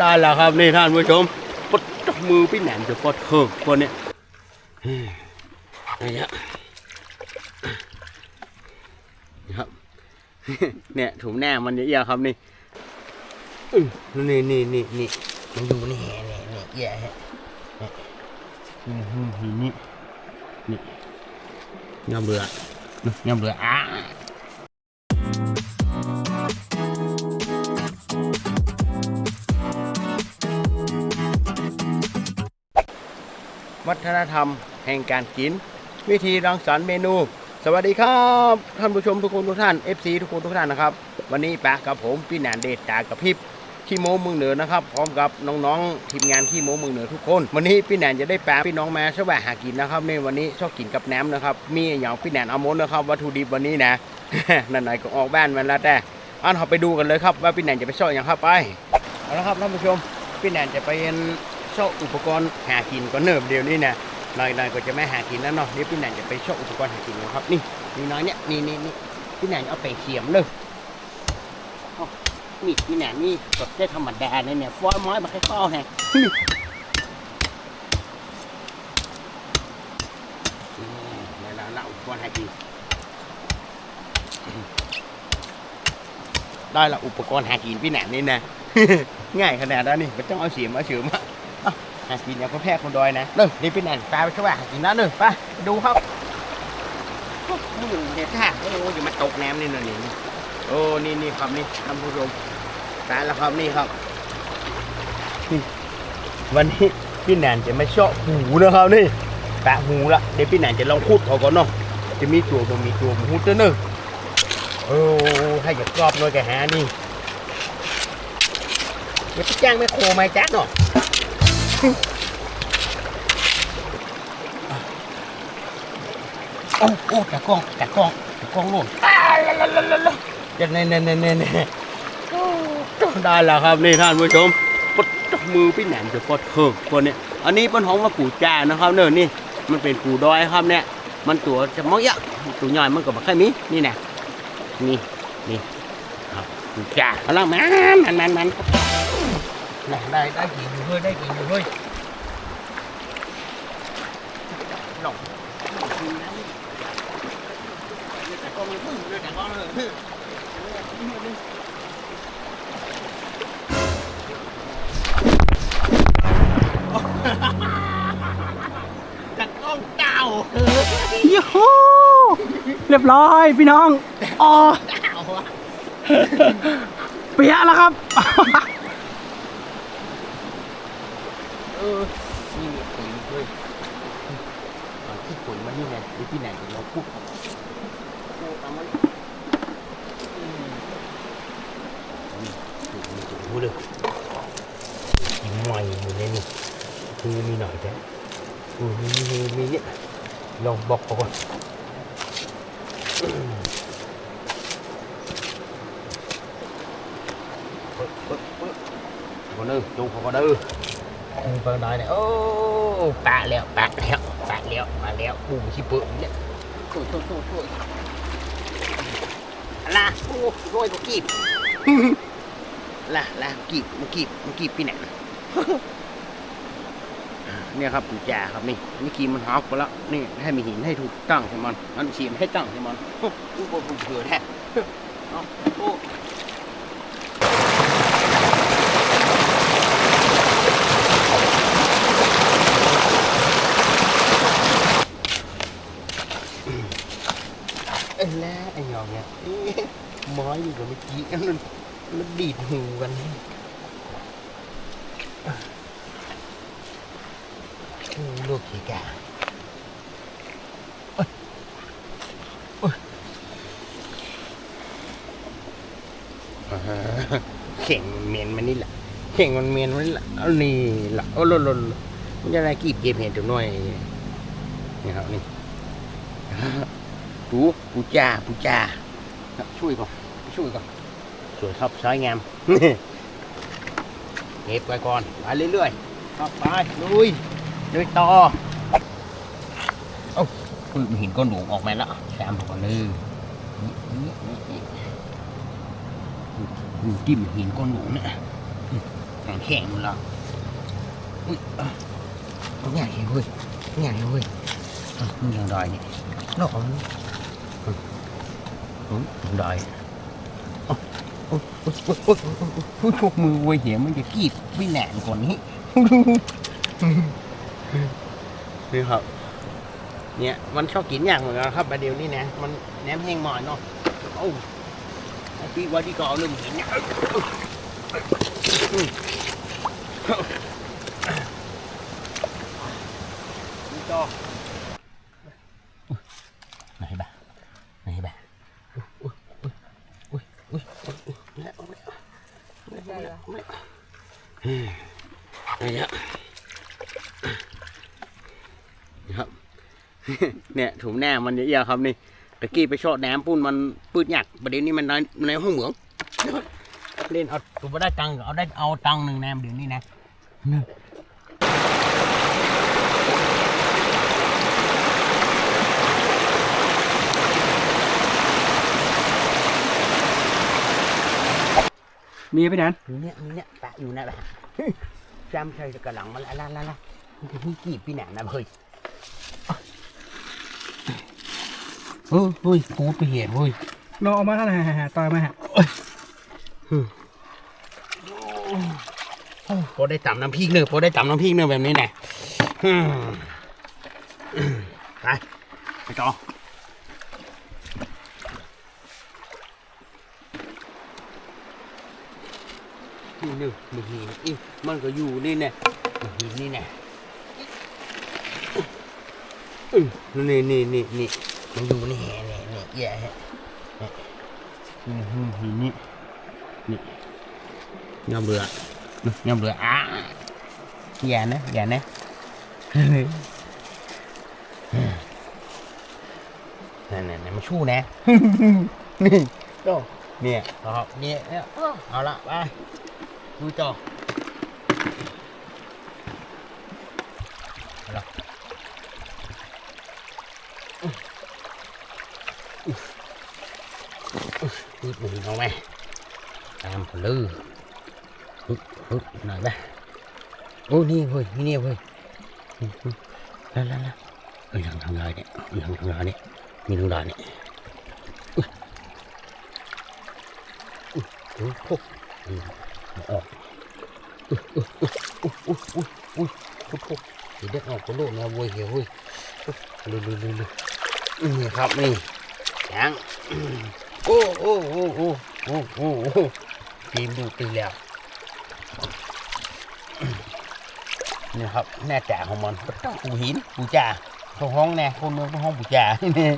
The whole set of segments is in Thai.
ได้แล้วครับนี่ท่านผู้ชมปดมือพี่แหนมจะปดเหิกคนเนี้ยเฮ้ยอะไรเนี่ยนะครับเนี่ยถุงแหนมมันเยอะๆครับนี่นี่นี่นี่นี่มันอยู่นี่นี่นี่แย่ฮะนี่นี่นี่นี่ยำเรือนี่ยำเรืออะ วัฒนธรรม แห่งการกิน วิธีรังสรรค์เมนู สวัสดีครับ ท่านผู้ชมทุกคนทุกท่าน FC ทุกคนทุกท่านนะครับ วันนี้แปะกับผมพี่แหนนเดชตากับพิบขี้โม้มืองเหนือนะครับ พร้อมกับน้องๆทีมงานขี้โม้มืองเหนือทุกคน วันนี้พี่แหนนจะได้แปลพี่น้องมาแสวงหากินนะครับในวันนี้ชอบกินกับแหนมนะครับ มีอย่างพี่แหนนเอามดนะครับวัตถุดิบวันนี้นะนั่นไหนก็ออกบ้านมันแล้วแต่อันเราไปดูกันเลยครับว่าพี่แหนนจะไปชอบอย่างครับไปเอาละครับท่านผู้ชมพี่แหนนจะไปเรียน ชอบอุปกรณ์หากินก็เนิบเดียวนี่นะหน่อยๆก็จะไม่หากินแล้วเนาะนี่พี่แหนนจะไปชอบอุปกรณ์หากินนะครับนี่นี่น้อยเนี่ยนี่นี่นี่พี่แหนนเอาไปเขียมเลยนี่พี่แหนนนี่กดได้ธรรมดาเนี่ยเนี่ยฟอยม้อยมาแค่ข้อแฮะแล้วเราอุปกรณ์หากินได้ละอุปกรณ์หากินพี่แหนนนี่นะง่ายขนาดนั้นนี่ไม่ต้องเอาเสียมมาเฉือมา เอ้าหากินอย่างพ่อแพทย์คนดอยนะเด้อนี่เป็นแอนปลาไปช่วยหากินนะเด้อไปดูครับมือเด็ดท่าโอ้ยอย่ามาตกน้ำนี่นะนี่โอ้นี่นี่ครับนี่ท่านผู้ชมตายแล้วครับนี่ครับนี่วันนี้พี่แหนนจะไม่เชาะหูนะครับนี่แปะหูละเดี๋ยวพี่แหนนจะลองพูดเขาก่อนเนาะจะมีตัวตรงมีตัวหมูตัวเนอะโอ้ให้กับกรอบหน่อยแกหานี่เดี๋ยวไปจ้างแม่โคมาจ้าเนาะ โอ้โอ้ตะกล้องแตะกล้องแตะกล้องโน่นอ้าลลลลลาจะเน่เน่เน่เน่เน่ได้แล้วครับนี่ท่านผู้ชมปดมือพี่แหนมจะปดเหิกคนเนี้ยอันนี้เป็นของว่าปู่จ่านะครับเนิ่นนี่มันเป็นปู่ดอยครับเนี่ยมันตัวจะมองยะตัวย่อยมันก็บ่ค่อยมีนี่นะนี่นี่ครับปู่จ่าเอาล่ะมันมันมันมัน này đây đã gì nhiều hơi đây gì nhiều hơi lỏng con đưa cả con rồi Đặt con cào ยูฮูเรียบร้อยพี่น้องอ๋อ cào à เปียะแล้วครับ ออนี่คนเว้ยที่ขนมานี่ไงหรือที่ไหนเราพูดโอ้ตามมันนี่ดูดูเลยใหม่เหมือนนี่คือมีหน่อยแค่อือมีมีมีเนี่ยลองบอกก่อนเปิดเปิดเปิดก่อนเด้อจงก่อนเด้อ ยเนี่ยโอ้ปะแล้วปะแล้วปะแล้วมาแล้วปูชิเปิดเนี่ยโถ่โถ่โถ่โถ่อะไรโอ้รยกว่ากีบล่ะล่ะกีบมันกีบมันกีบปีไหนเนี่ยครับปูจ่าครับนี่นี่กีบมันฮอกไปแล้วนี่ให้มีหินให้ถูกตั้งใช่มันมันฉีมให้ตั้งใช่มันโอ้โหเผื่อแท้เอาโอ้ เอ้ยแล้วไอ้หยองเนี่ยเอ๊ะไม้อยู่กับเมื่อกี้มัน มันดีดหูกันโอ้ลูกขี้กาเอ้ยเอ้ยอ่าเข่งมันเมียนมันนี่แหละเข่งมันเมียนมันนี่แหละเอานี่แหละโอ้โลโลโลมันจะอะไรกีบเก็บเห็นตัวน้อยนี่ครับนี่ปูปูจ่าปูจ่าครับช่วยก่อนช่วยก่อน สวยครับสวยงามเก็บไว้ก่อนไปเรื่อยๆครับไปลุยลุยต่อเอ้าคุณหินก้อนหนูออกมาแล้วแซมก่อนเลยจิ้มหินก้อนหนูเนี่ยอืมแข็งมดแล้วอุ้ยใหญ่เว้ยใหญ่เว้ยมันยังดอยนี่นอกของมยังดอย โอ้ยโอ้ยโอ้ยโอ้ยโอ้ยโอ้ยพวกมือเว้ยเหี้ยมันจะกรีดไม่แหนนคนนี้นี่ครับ เนี่ยมันชอบกินอย่างเหมือนกันครับประเดี๋ยวนี้นะ มันแหนมแห้งหน่อยเนาะโอ้ไอ้ปีว่าที่ก็เอเรื่องหินเนี่ยนี่ก็ไหนบ้าไหนบ้าอุ้ยอุ้ยอุ้ยอุ้ยอุ้ยแล้ว แล้วแล้วแล้วเนี่ยครับ เนี่ยถุงแหนมมันเยอะๆครับนี่ตะกี้ไปชอดแหนมปุ้นมันปืดหยักประเด็นนี้มันในในห้องเหมืองเล่นเอาตัวบ่ได้ตังค์ก็เอาได้เอาตังค์หนึ่งแหนมเดี๋ยวนี้นะ มีไปแนนมีเนี่ยมีเนี่ยแปะอยู่นะแหละจำใช่จะกระหลังมาละละละละมันจะมีกีบพี่แหนมนะเฮ้ยเออเฮ้ยกูไปเห็นเฮ้ยเราเอามาเท่าไหร่ฮะต่อยมาฮะพอได้ตำน้ำพริกเนอะพอได้ตำน้ำพริกเนอะแบบนี้แน่อืมไปไปต่อ นี่นึกมันหินอีมันก็อยู่นี่แน่มันหินนี่แน่อื้อนี่นี่นี่นี่มันอยู่นี่แห่นี่นี่แย่ฮะนี่นี่หินนี่นี่ยอมเรือ nhầm rồi à già nè già nè nè nè nè mà chu nè đâu nè đó nè nè เอาละไปดูต่ออาละอึดอึดเอาไหมตามผลือฮึบฮึบหน่อยไหมโอ้นี่เว้ยนี่เนี่ยเว้ยฮึบฮึบแล้วแล้วแล้วเอ้ยยังทำ ลายเนี่ยยังทำลายเนี่ยมีทำลายเนี่ยอุ้ยอุ้ยอุ้ยพวกอืมเอา ออกอุ้ยอุ้ยอุ้ยอุ้ยอุ้ยเดี๋ยวเด็กออกก็โลดนะเว้ยเฮ้ยเว้ยอุ๊ยดูดูดูดูนี่ครับนี่ยังโอ้โอ้โอ้โอ้โอ้โอ้โอ้ทีมดูตีแล้วนี่ครับแน่จ่าของมันต้องปูหินปูจ่าตัวห้องแน่คนเมืองต้องห้องปูจ่านี่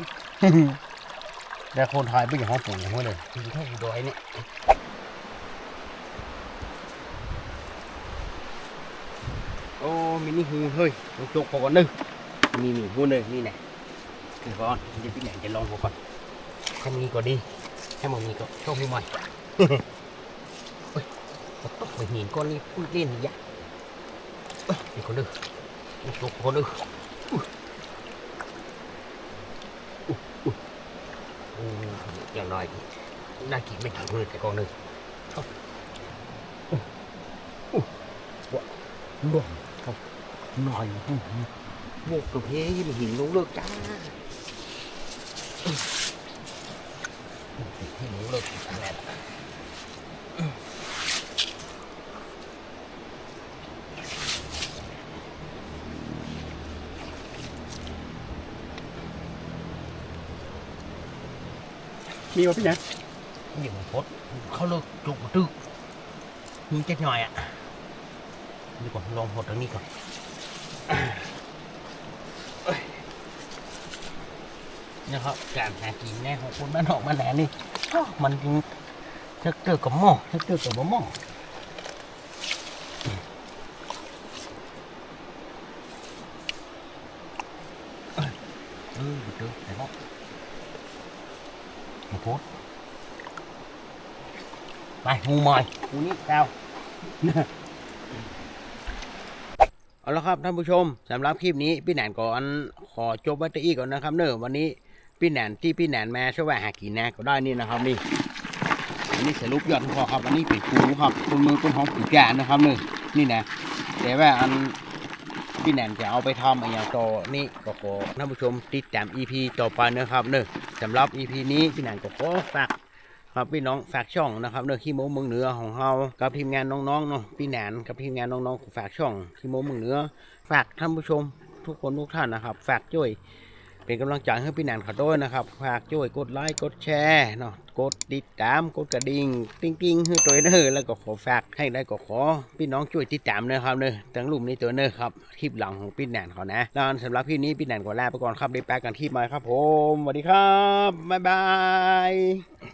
แต่คนไทยไม่อย่างห้องปูอย่างนี้เลยที่แค่อยู่ดอยเนี่ย โอ้มินิฮูเฮ้ยต้องจกพอก่อนนึงมีมีฮูเลยนี่แน่คือก่อนเดี๋ยวพี่แหนจะลองพอก่อนถ้ามีก็ดีถ้ามันมีก็โชคดีใหม่เฮ้ยต้องไปหินก้อนนี้พูดเล่นนี่คนดื้อนี่คนดื้ออุ๊ยอุ๊ยอุ๊ยอุ๊ยอย่างน้อยน่ากินไม่กี่มือแต่กองหนึ่งว้าวล่วง หน่อยอุ๊ยโบกกับเฮ้ยมันหินลงเลิกจ้าอุ๊ยให้ลงเลิกอะไรล่ะมีมาพี่แนนนี่มันพดเขาเลิกจุกตึกมีเจ๊หน่อยอะดีกว่าลองหดตรงนี้ก่อนเอ้ย นะครับการหากินแน่ของคนบ้านนอกบ้านแหนนี่มันจริงจะเกิดกับหม้อจะเกิดกับบ่หม้อเอ้อเดี๋ยวไหนบ้างมาโพดไปงูมอยงูนี่แก้วเอาละครับท่านผู้ชมสำหรับคลิปนี้พี่แหนนก่อนขอจบไว้แตอีกก่อนนะครับ เนอะวันนี้ พี่แหนนที่พี่แหนนมาช่วยหากินนะก็ได้นี่นะครับนี่อันนี้สรุปยอดพอครับอันนี้เป็นปูครับคนมือคนของปูแก่นะครับนี่นี่นะแต่ว่าอันพี่แหนนจะเอาไปทำอะไอย่างต่อนี่ก็ขอท่านผู้ชมติดตาม EP ต่อไปนะครับเนอะสำหรับ EP นี้พี่แหนนก็ขอฝากครับพี่น้องฝากช่องนะครับเรื่องขี้โม้เมืองเหนือของเรากับทีมงานน้องๆเนาะพี่แหนนกับทีมงานน้องๆฝากช่องขี้โม้เมืองเหนือฝากท่านผู้ชมทุกคนทุกท่านนะครับ ฝากช่วย เป็นกำลังใจให้พี่แนนเขาด้วยนะครับฝากช่วยกดไลค์กดแชร์เนาะกดติดตามกดกระดิ่งติ้งติ้งให้ตัวเนอแล้วก็ขอฝากให้ได้ก็ขอ พี่น้องช่วยติดตามนะครับเนอะตั้งรูปนี้ตัวเนอครับคลิปหลังของพี่แนนเขานะแล้วสำหรับพี่นี้พี่แนนขอลาไปก่อนครับได้แป๊กันที่ใหม่ครับผมสวัสดีครับบ๊ายบาย